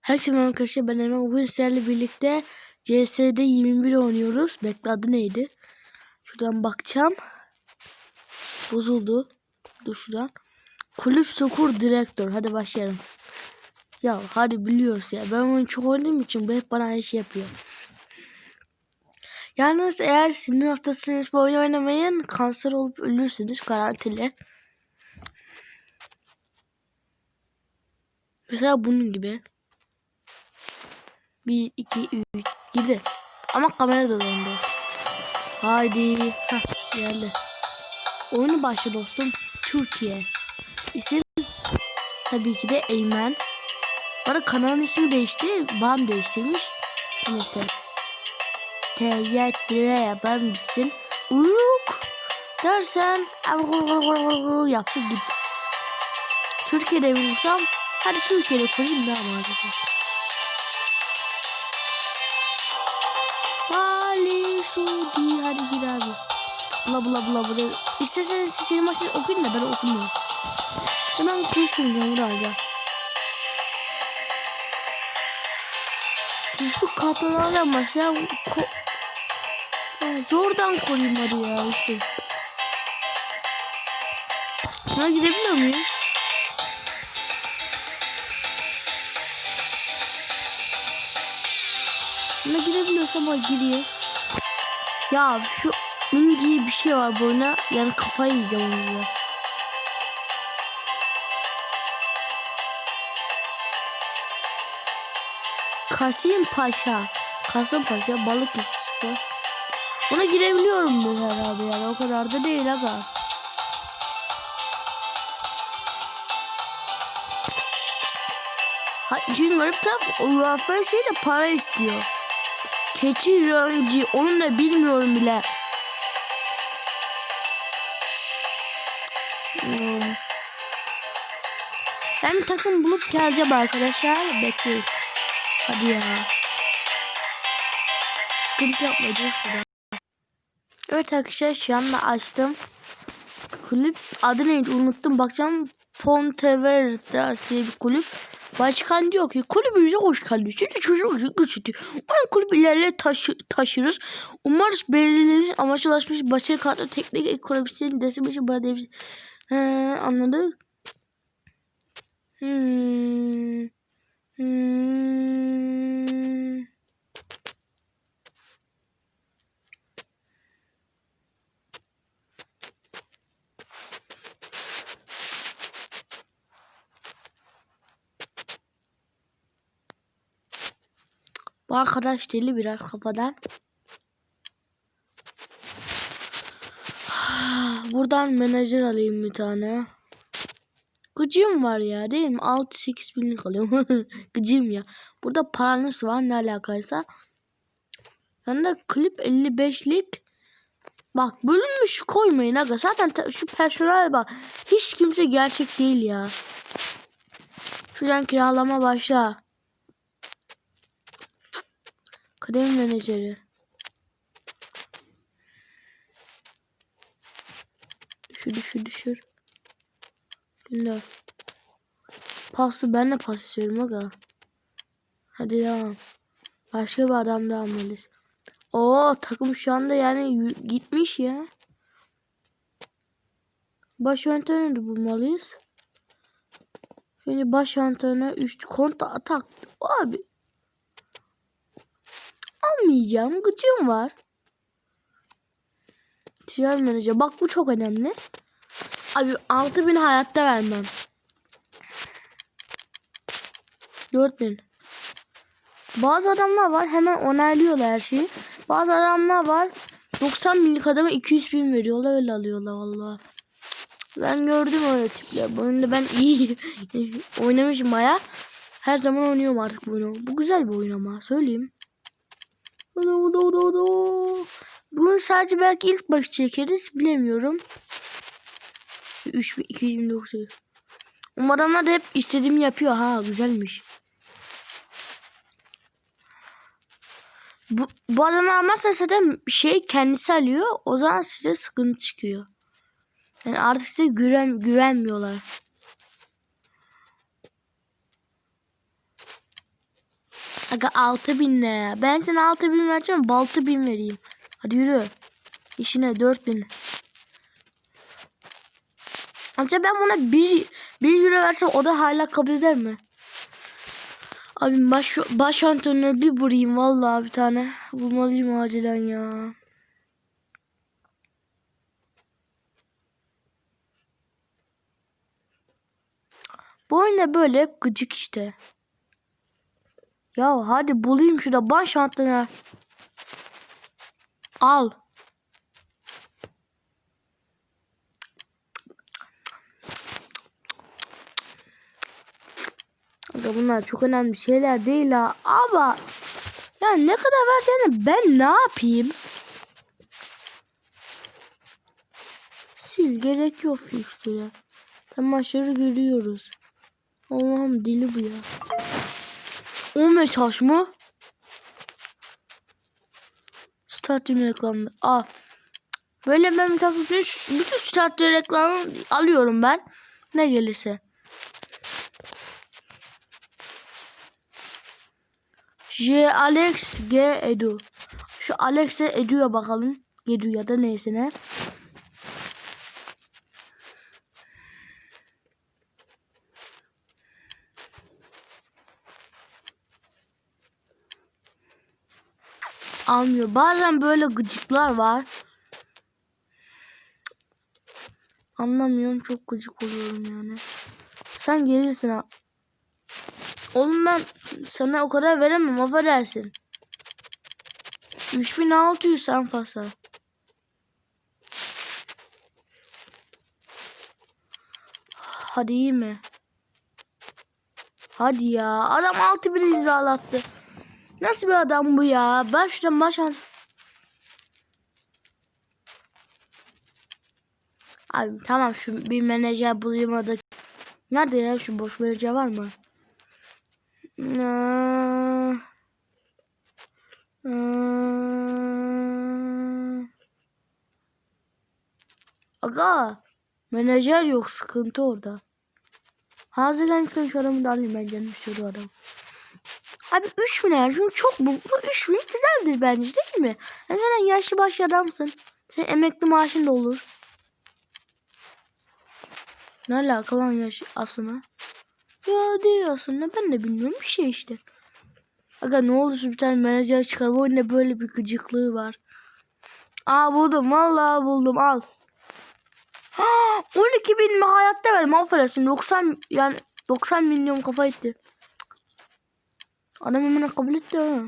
Herkese merhaba arkadaşlar ben Emre. Bugün sizlerle birlikte CS'de 21 oynuyoruz. Bekle adı neydi? Şuradan bakacağım. Bozuldu. Dur şuradan. Kulüp Sokur Direktör. Hadi başlayalım. Ya hadi biliyoruz ya. Ben onu çok oynadığım için bu hep bana aynı şey yapıyor. Yalnız eğer sinir hastasınız bu oyunu oynamayın. Kanser olup ölürsünüz garantili. Mesela bunun gibi. 1, 2, 3 gidi. Ama kamera da dondu. Haydi. Hah geldi. Oyunu başla dostum. Türkiye. İsim tabii ki de Eymen. Arada kanalın ismi değişti. Bam değiştirmiş. Neyse. Teyyatire yapar mısın? Uyuk. Dersen yaptı git. Türkiye'de bilirsem hadi Türkiye'de koyayım da ama Sudi hadi gir abi. Bula bula bula bula. İsterseniz siz senin maçını okuyun da ben okumuyorum. Hemen kuyukum ya Şu katanalarla mesela ko zordan koyayım hadi ya işte. Buna girebiliyor muyum? Buna girebiliyorsam o giriyor. Ya şu min diye bir şey var bu. Yani kafayı yiyeceğim onu. Kasim Paşa. Kasım Paşa balık spor. Buna girebiliyorum ben herhalde yani o kadar da değil aga. Ha, şimdi garip taraf UEFA şey de para istiyor. Keçi rengi onu da bilmiyorum bile. Hmm. Ben bir takım bulup geleceğim arkadaşlar. Bekleyin. Hadi ya. Sıkıntı yapma dur şurada. Evet arkadaşlar şu anda açtım. Kulüp adı neydi unuttum. Bakacağım Pontevedra diye bir kulüp. Başkan diyor ki kulübümüze hoş geldiniz. Şimdi çocuk güçlü. Umarım kulüp ileride taşı, taşırız. Umarız belirlenir amaçla ulaşmış başarı kartı teknik ekonomisinin destekleşi bana demiş. He, anladık. Hmm. Hmm. Bu arkadaş deli biraz kafadan. Buradan menajer alayım bir tane. Gıcığım var ya değil mi? 6-8 binlik alıyorum. Gıcığım ya. Burada para nasıl var ne alakaysa. Yanında klip 55'lik. Bak bölünmüş koymayın aga. Zaten şu personel bak. Hiç kimse gerçek değil ya. Şuradan kiralama başla. Kadem menajeri. Düşür düşür düşür. Gönder. Pası ben de pas istiyorum aga. Hadi devam. Başka bir adam daha almalıyız. Oo takım şu anda yani gitmiş ya. Baş antrenörü bulmalıyız. Şimdi baş antrenör 3 konta atak. Abi almayacağım. Gıcığım var. Ticaret menajer. Bak bu çok önemli. Abi 6000 hayatta vermem. 4000. Bazı adamlar var hemen onaylıyorlar her şeyi. Bazı adamlar var 90 binlik adama 200 bin veriyorlar öyle alıyorlar valla. Ben gördüm öyle tipler. Bu oyunda ben iyi oynamışım baya. Her zaman oynuyorum artık bu oyunu. Bu güzel bir oyun ama söyleyeyim. Bunu sadece belki ilk baş çekeriz bilemiyorum. 3229 Umarım da hep istediğimi yapıyor ha güzelmiş. Bu, bu adamı almazsa zaten şey kendisi alıyor. O zaman size sıkıntı çıkıyor. Yani artık size güven, güvenmiyorlar. Aga 6000 ne? Ben sana 6000 vereceğim. Baltı bin vereyim. Hadi yürü. İşine 4000. Ancak ben buna 1, 1 euro versem o da hala kabul eder mi? Abi baş, baş antrenörü bir vurayım vallahi bir tane. Bulmalıyım acilen ya. Bu oyunda böyle gıcık işte. Ya hadi bulayım şurada baş antrenör. Al. Aga bunlar çok önemli şeyler değil ha. Ama ya ne kadar vereceğini ben ne yapayım? Sil gerek yok fikstüre. Tamaşları görüyoruz. Allah'ım dili bu ya. O mesaj mı? Startım reklamda. Aa. Böyle ben tabii bütün, start reklamı alıyorum ben. Ne gelirse. J Alex G Edu. Şu Alex'e Edu'ya bakalım. Edu ya da neyse ne. Almıyor. Bazen böyle gıcıklar var. Anlamıyorum. Çok gıcık oluyorum yani. Sen gelirsin ha. Oğlum ben sana o kadar veremem. Affedersin. 3600 en fazla. Hadi iyi mi? Hadi ya. Adam 6000 imzalattı. Nasıl bir adam bu ya? Şuradan başan... Abi tamam şu bir menajer bulayım orada. Nerede ya şu boş menajer var mı? Aa, aa. Aga menajer yok sıkıntı orada. Hazırlanırken şu adamı da alayım ben canım istiyordu adam. Abi 3 bin eğer çünkü çok bu, bu 3 bin güzeldir bence değil mi? Yani yaşlı başlı adamsın. Senin emekli maaşın da olur. Ne alaka lan yaş aslında? Ya değil aslında ben de bilmiyorum bir şey işte. Aga ne olursa bir tane menajer çıkar. Bu oyunda böyle bir gıcıklığı var. Aa buldum vallahi buldum al. Ha, 12 bin mi hayatta vermem affedersin 90 yani 90 milyon kafa etti. Adam hemen kabul etti ha.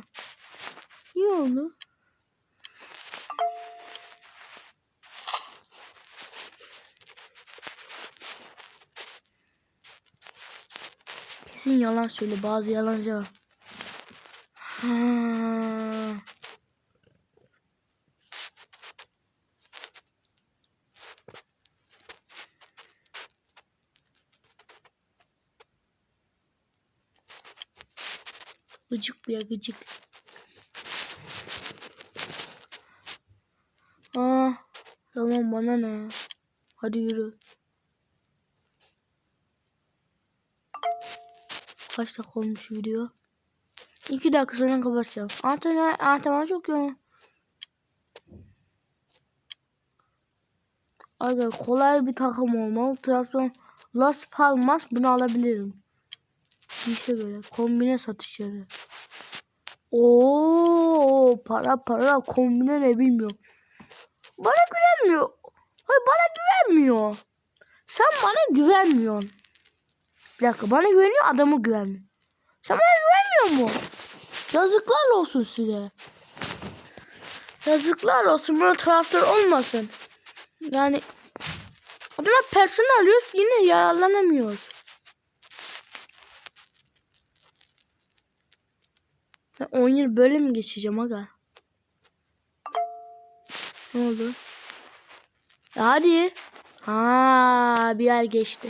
İyi oldu. Kesin yalan söyle. Bazı yalancı var. Ha. Gıcık bu ya gıcık. Aa, tamam bana ne ya. Hadi yürü. Kaç dakika olmuş video? 2 dakika sonra kapatacağım. Antrenör, antrenör çok yoğun. Aga kolay bir takım olmalı. Trabzon Las Palmas bunu alabilirim. İşe göre kombine satışları. Oo para para kombine ne bilmiyorum. Bana güvenmiyor. Hayır bana güvenmiyor. Sen bana güvenmiyorsun. Bir dakika bana güveniyor adamı güvenmiyor. Sen bana güvenmiyor mu? Yazıklar olsun size. Yazıklar olsun böyle taraftar olmasın. Yani adama personel alıyoruz yine yararlanamıyoruz. Ben 10 yıl böyle mi geçeceğim aga? Ne oldu? Ya hadi. Ha bir ay geçti.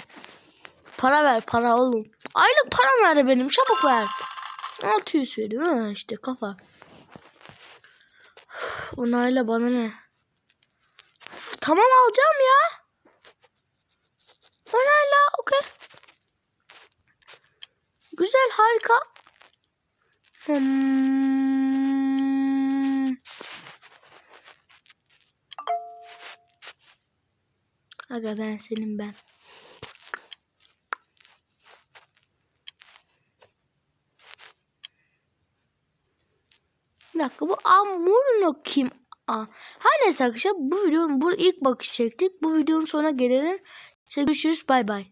Para ver para oğlum. Aylık param nerede benim? Çabuk ver. 600 veriyor işte kafa. Onayla bana ne? Uf, tamam alacağım ya. Onayla okey. Güzel harika. Hmm. Aga ben senin ben. Bir dakika bu Amurno kim? Aa, her neyse arkadaşlar bu videonun bu ilk bakış çektik. Bu videonun sonuna gelelim. İşte görüşürüz bay bay.